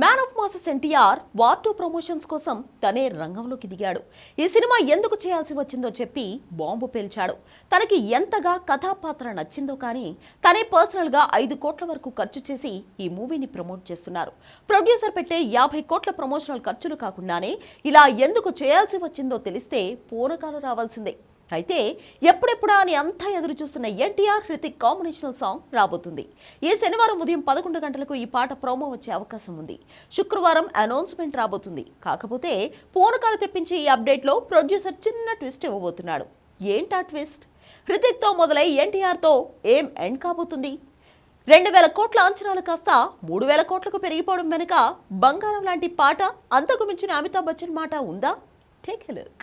Man of masses NTR war two promotions కోసం తనే రంగంలోకి దిగాడు. ఈ సినిమా ఎందుకు చేయాల్సి వచ్చిందో చెప్పి బాంబు పేల్చాడు. తనకి ఎంతగా కథాపాత్ర నచ్చిందో కానీ తనే పర్సనల్గా ఐదు కోట్ల వరకు ఖర్చు చేసి ఈ మూవీని ప్రమోట్ చేస్తున్నారు. ప్రొడ్యూసర్ పెట్టే యాభై కోట్ల ప్రమోషనల్ ఖర్చులు కాకుండానే ఇలా ఎందుకు చేయాల్సి వచ్చిందో తెలిస్తే పూరకాలు రావాల్సిందే. అయితే ఎప్పుడెప్పుడా అని అంతా ఎదురు చూస్తున్న ఎన్టీఆర్ హృతిక్ కాంబినేషనల్ సాంగ్ రాబోతుంది. ఈ శనివారం ఉదయం పదకొండు గంటలకు ఈ పాట ప్రోమో వచ్చే అవకాశం ఉంది. శుక్రవారం అనౌన్స్మెంట్ రాబోతుంది. కాకపోతే పూనకాలు తెప్పించే ఈ అప్డేట్లో ప్రొడ్యూసర్ చిన్న ట్విస్ట్ ఇవ్వబోతున్నాడు. ఏంటా ట్విస్ట్? హృతిక్తో మొదలై ఎన్టీఆర్తో ఏం ఎండ్ కాబోతుంది? రెండు వేల కోట్ల అంచనాలు కాస్త మూడు వేల కోట్లకు పెరిగిపోవడం వెనుక బంగారం లాంటి పాట అంతకు మించిన అమితాబ్ బచ్చన్ మాట ఉందా? Take a look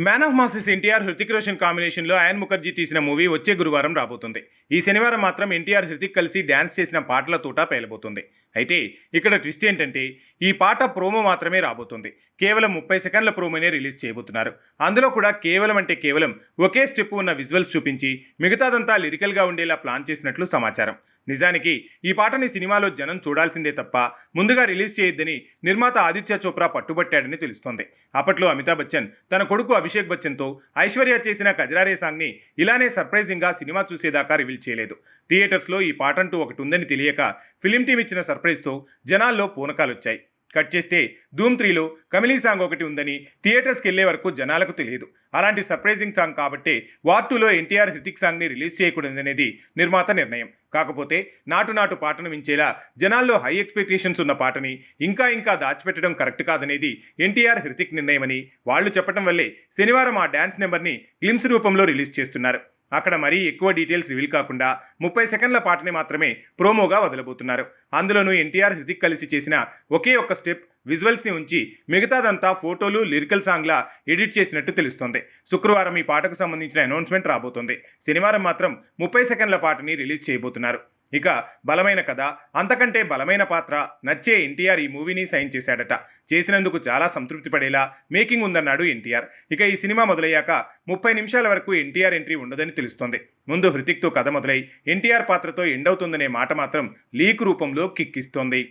man of masses NTR Hrithik Roshan కాంబినేషన్లో అయాన్ ముఖర్జీ తీసిన మూవీ వచ్చే గురువారం రాబోతుంది. ఈ శనివారం మాత్రం ఎన్టీఆర్ హృతిక్ కలిసి డ్యాన్స్ చేసిన పాటల తోట పేలబోతుంది. అయితే ఇక్కడ ట్విస్ట్ ఏంటంటే ఈ పాట ప్రోమో మాత్రమే రాబోతుంది. కేవలం ముప్పై సెకండ్ల ప్రోమోనే రిలీజ్ చేయబోతున్నారు. అందులో కూడా కేవలం అంటే కేవలం ఒకే స్టెప్ ఉన్న విజువల్స్ చూపించి మిగతాదంతా లిరికల్గా ఉండేలా ప్లాన్ చేసినట్లు సమాచారం. నిజానికి ఈ పాటని సినిమాలో జనం చూడాల్సిందే తప్ప ముందుగా రిలీజ్ చేయొద్దని నిర్మాత ఆదిత్య చోప్రా పట్టుబట్టాడని తెలుస్తోంది. అప్పట్లో అమితాబ్ బచ్చన్ తన కొడుకు అభిషేక్ బచ్చన్తో ఐశ్వర్య చేసిన కజరారే సాంగ్ని ఇలానే సర్ప్రైజింగ్గా సినిమా చూసేదాకా రివీల్ చేయలేదు. థియేటర్స్లో ఈ పాట అంటూ ఒకటి ఉందని తెలియక ఫిలిం టీం ఇచ్చిన సర్ప్రైజ్తో జనాల్లో పూనకాలొచ్చాయి. కట్ చేస్తే ధూమ్ త్రీలో కమిలీ సాంగ్ ఒకటి ఉందని థియేటర్స్కి వెళ్ళే వరకు జనాలకు తెలియదు. అలాంటి సర్ప్రైజింగ్ సాంగ్ కాబట్టి వార్ టూలో ఎన్టీఆర్ హృతిక్ సాంగ్ని రిలీజ్ చేయకూడదనేది నిర్మాత నిర్ణయం. కాకపోతే నాటు నాటు పాటను మించేలా జనాల్లో హై ఎక్స్పెక్టేషన్స్ ఉన్న పాటని ఇంకా ఇంకా దాచిపెట్టడం కరెక్ట్ కాదనేది ఎన్టీఆర్ హృతిక్ నిర్ణయమని వాళ్ళు చెప్పడం వల్లే శనివారం ఆ డ్యాన్స్ నెంబర్ని గ్లిమ్స్ రూపంలో రిలీజ్ చేస్తున్నారు. అక్కడ మరీ ఎక్కువ డీటెయిల్స్ రివీల్ కాకుండా ముప్పై సెకండ్ల పాటని మాత్రమే ప్రోమోగా వదలబోతున్నారు. అందులోనూ ఎన్టీఆర్ హృతిక్ కలిసి చేసిన ఒకే ఒక్క స్టెప్ విజువల్స్ని ఉంచి మిగతాదంతా ఫోటోలు లిరికల్ సాంగ్లా ఎడిట్ చేసినట్టు తెలుస్తోంది. శుక్రవారం ఈ పాటకు సంబంధించిన అనౌన్స్మెంట్ రాబోతోంది. శనివారం మాత్రం ముప్పై సెకండ్ల పాటని రిలీజ్ చేయబోతున్నారు. ఇక బలమైన కథ అంతకంటే బలమైన పాత్ర నచ్చే ఎన్టీఆర్ ఈ మూవీని సైన్ చేశాడట. చేసినందుకు చాలా సంతృప్తి పడేలా మేకింగ్ ఉందన్నాడు ఎన్టీఆర్. ఇక ఈ సినిమా మొదలయ్యాక ముప్పై నిమిషాల వరకు ఎన్టీఆర్ ఎంట్రీ ఉండదని తెలుస్తోంది. ముందు హృతిక్తో కథ మొదలై ఎన్టీఆర్ పాత్రతో ఎండ్ అవుతుందనే మాట మాత్రం లీక్ రూపంలో కిక్కిస్తోంది.